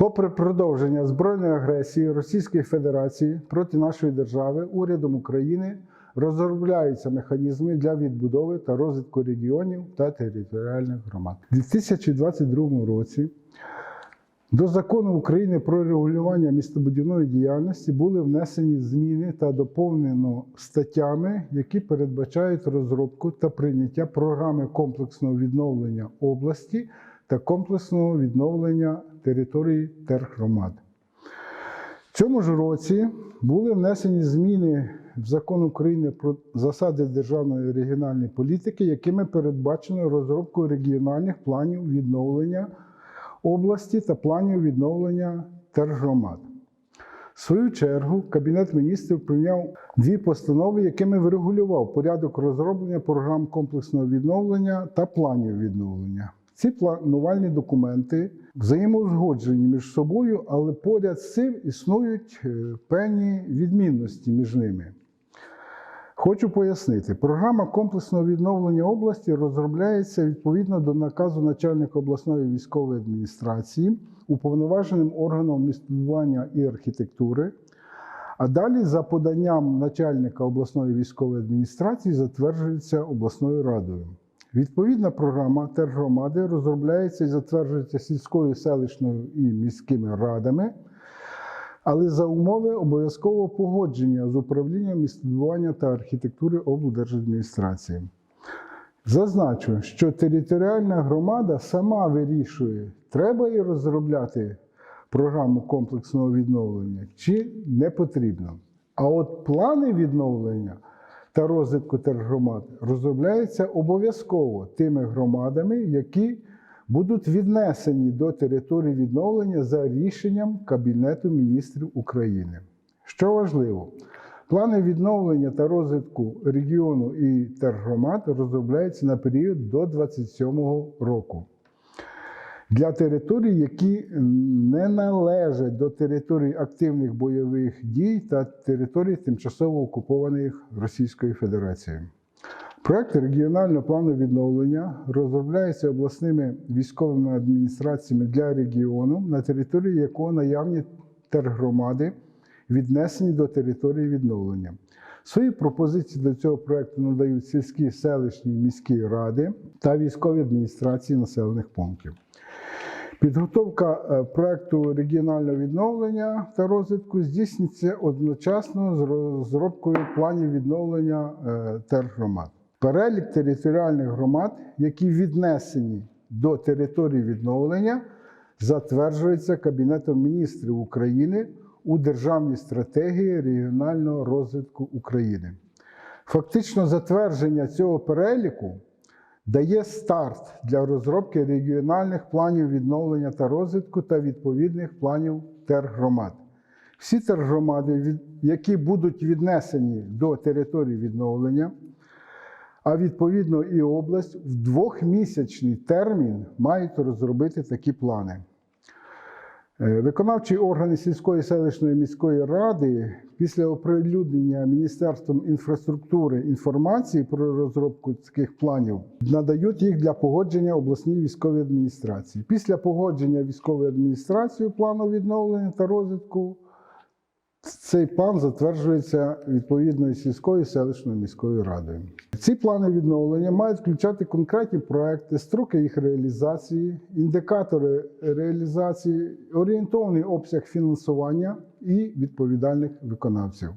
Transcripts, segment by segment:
Попри продовження збройної агресії Російської Федерації проти нашої держави, урядом України розробляються механізми для відбудови та розвитку регіонів та територіальних громад. У 2022 році до закону України про регулювання містобудівної діяльності були внесені зміни та доповнено статтями, які передбачають розробку та прийняття програми комплексного відновлення області та комплексного відновлення території тергромад. В цьому ж році були внесені зміни в закон України про засади державної регіональної політики, якими передбачено розробку регіональних планів відновлення області та планів відновлення тергромад. В свою чергу Кабінет міністрів прийняв дві постанови, якими врегулював порядок розроблення програм комплексного відновлення та планів відновлення. Ці планувальні документи взаємоузгоджені між собою, але поряд з цим існують е, певні відмінності між ними. Хочу пояснити, програма комплексного відновлення області розробляється відповідно до наказу начальника обласної військової адміністрації, уповноваженим органом містобудування і архітектури. А далі, за поданням начальника обласної військової адміністрації, затверджується обласною радою. Відповідна програма тергромади розробляється і затверджується сільською, селищною і міськими радами, але за умови обов'язкового погодження з управлінням містобудування та архітектури облдержадміністрації. Зазначу, що територіальна громада сама вирішує, треба їй розробляти програму комплексного відновлення чи не потрібно. А от плани відновлення та розвитку тергромад розробляються обов'язково тими громадами, які будуть віднесені до території відновлення за рішенням Кабінету міністрів України. Що важливо, плани відновлення та розвитку регіону і тергромад розробляються на період до 27 року. Для територій, які не належать до територій активних бойових дій та територій тимчасово окупованих Російською Федерацією. Проект регіонального плану відновлення розробляється обласними військовими адміністраціями для регіону, на території якого наявні тергромади віднесені до території відновлення. Свої пропозиції до цього проекту надають сільські селищні міські ради та військові адміністрації населених пунктів. Підготовка е, проекту регіонального відновлення та розвитку здійснюється одночасно з розробкою планів відновлення е, тергромад. Перелік територіальних громад, які віднесені до території відновлення, затверджується Кабінетом міністрів України у Державній стратегії регіонального розвитку України. Фактично, затвердження цього переліку дає старт для розробки регіональних планів відновлення та розвитку та відповідних планів тергромад. Всі тергромади, які будуть віднесені до території відновлення, а відповідно і область в двохмісячний термін мають розробити такі плани. Е, Виконавчі органи сільської селищної міської ради після оприлюднення Міністерством інфраструктури інформації про розробку таких планів надають їх для погодження обласній військовій адміністрації. Після погодження військової адміністрації плану відновлення та розвитку цей план затверджується відповідною сільською селищною міською радою. Ці плани відновлення мають включати конкретні проекти, строки їх реалізації, індикатори реалізації, орієнтовний обсяг фінансування і відповідальних виконавців.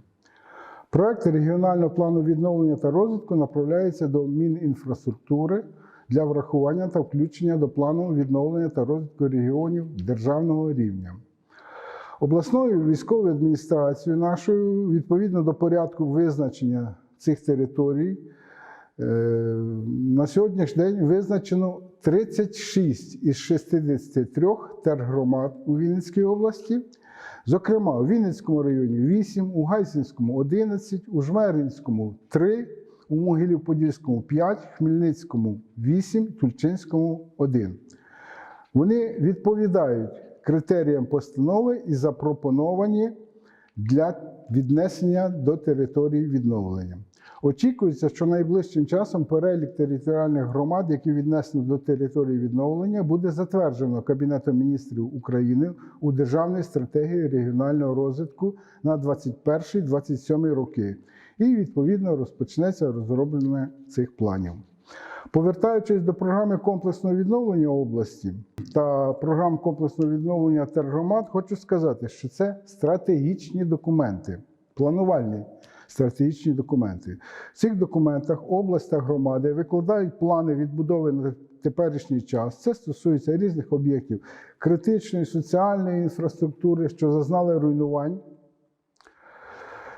Проект регіонального плану відновлення та розвитку направляється до Мінінфраструктури для врахування та включення до плану відновлення та розвитку регіонів державного рівня. Обласною військовою адміністрацією нашою, відповідно до порядку визначення цих територій, е, на сьогоднішній день визначено 36 із 63 тергромад у Вінницькій області. Зокрема, у Вінницькому районі 8, у Гайсинському 11, у Жмеринському 3, у Могилів-Подільському 5, Хмельницькому 8, Тульчинському 1. Вони відповідають критеріям постанови і запропоновані для віднесення до території відновлення. Очікується, що найближчим часом перелік територіальних громад, які віднесено до території відновлення, буде затверджено Кабінетом міністрів України у Державній стратегії регіонального розвитку на 21-27 роки. І відповідно розпочнеться розроблення цих планів. Повертаючись до програми комплексного відновлення області та програм комплексного відновлення тергромад, хочу сказати, що це стратегічні документи, планувальні стратегічні документи. В цих документах область та громади викладають плани відбудови на теперішній час. Це стосується різних об'єктів критичної соціальної інфраструктури, що зазнали руйнувань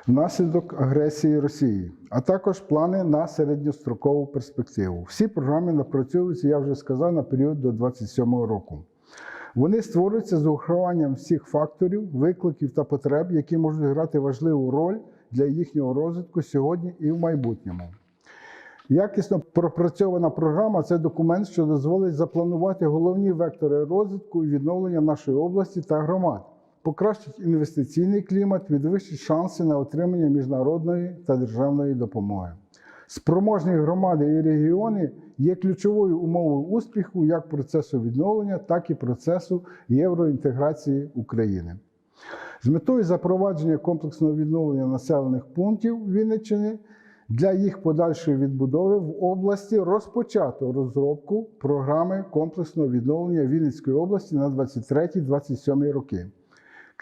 внаслідок агресії Росії, а також плани на середньострокову перспективу. Всі програми напрацьовуються, я вже сказав, на період до 2027 року. Вони створюються з урахуванням всіх факторів, викликів та потреб, які можуть грати важливу роль для їхнього розвитку сьогодні і в майбутньому. Якісно пропрацьована програма це документ, що дозволить запланувати головні вектори розвитку і відновлення нашої області та громад, покращить інвестиційний клімат, підвищить шанси на отримання міжнародної та державної допомоги. Спроможні громади і регіони є ключовою умовою успіху як процесу відновлення, так і процесу євроінтеграції України. З метою запровадження комплексного відновлення населених пунктів Вінниччини для їх подальшої відбудови в області розпочато розробку програми комплексного відновлення Вінницької області на 23-27 роки.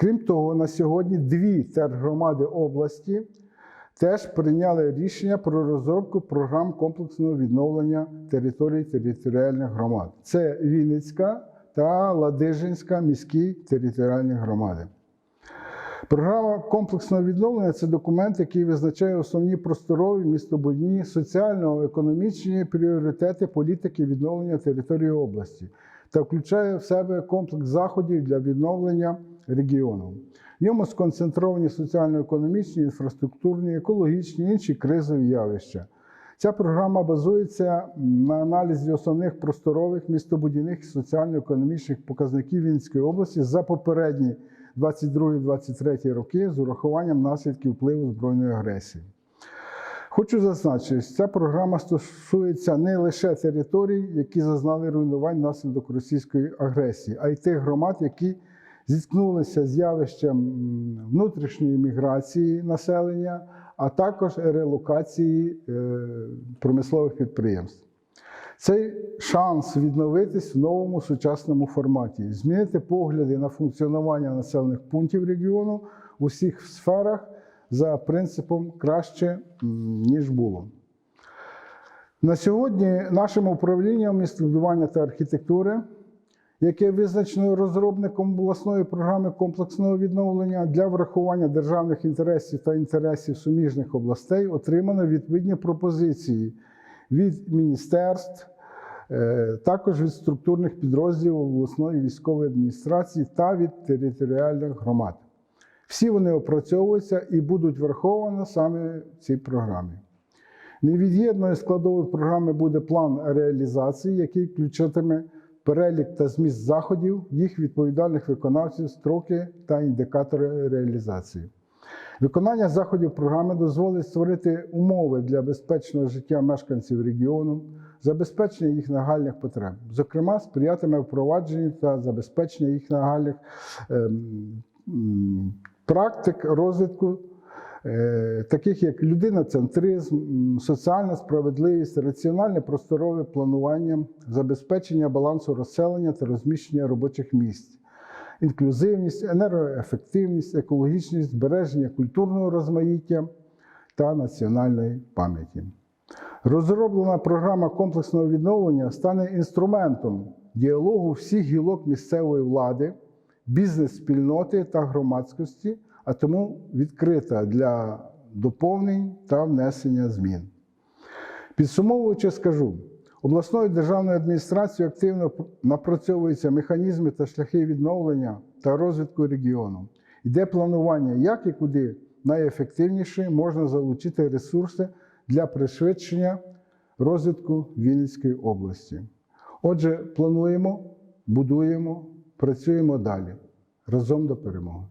Крім того, на сьогодні дві тергромади області теж прийняли рішення про розробку програм комплексного відновлення територій територіальних громад. Це Вінницька та Ладижинська міські територіальні громади. Програма комплексного відновлення це документ, який визначає основні просторові, містобудівні, соціально-економічні пріоритети політики відновлення території області та включає в себе комплекс заходів для відновлення регіону. В ньому сконцентровані соціально-економічні, інфраструктурні, екологічні інші кризові явища. Ця програма базується на аналізі основних просторових, містобудівних і соціально-економічних показників Вінницької області за попередні 22-23 роки з урахуванням наслідків впливу збройної агресії. Хочу зазначити, що ця програма стосується не лише територій, які зазнали руйнувань внаслідок російської агресії, а й тих громад, які зіткнулися з явищем внутрішньої міграції населення, а також релокації е, промислових підприємств. Цей шанс відновитись в новому сучасному форматі, змінити погляди на функціонування населених пунктів регіону у всіх сферах за принципом краще, ніж було. На сьогодні нашим управлінням містобудування та архітектури, яке визначено розробником обласної програми комплексного відновлення для врахування державних інтересів та інтересів суміжних областей, отримано відповідні пропозиції від міністерств, е, також від структурних підрозділів обласної військової адміністрації та від територіальних громад. Всі вони опрацьовуються і будуть враховані саме в цій програмі. Невід'єдною складовою програми буде план реалізації, який включатиме перелік та зміст заходів, їх відповідальних виконавців, строки та індикатори реалізації. Виконання заходів програми дозволить створити умови для безпечного життя мешканців регіону, забезпечення їх нагальних потреб. Зокрема, сприятиме впровадженню та забезпечення їх нагальних ем, практик розвитку, таких як людиноцентризм, соціальна справедливість, раціональне просторове планування, забезпечення балансу розселення та розміщення робочих місць інклюзивність, енергоефективність, екологічність, збереження культурного розмаїття та національної пам'яті. Розроблена програма комплексного відновлення стане інструментом діалогу всіх гілок місцевої влади, бізнес-спільноти та громадськості, а тому відкрита для доповнень та внесення змін. Підсумовуючи, скажу, обласною державною адміністрацією активно напрацьовуються механізми та шляхи відновлення та розвитку регіону. Йде планування, як і куди найефективніше можна залучити ресурси для пришвидшення розвитку Вінницької області. Отже, плануємо, будуємо, працюємо далі разом до перемоги.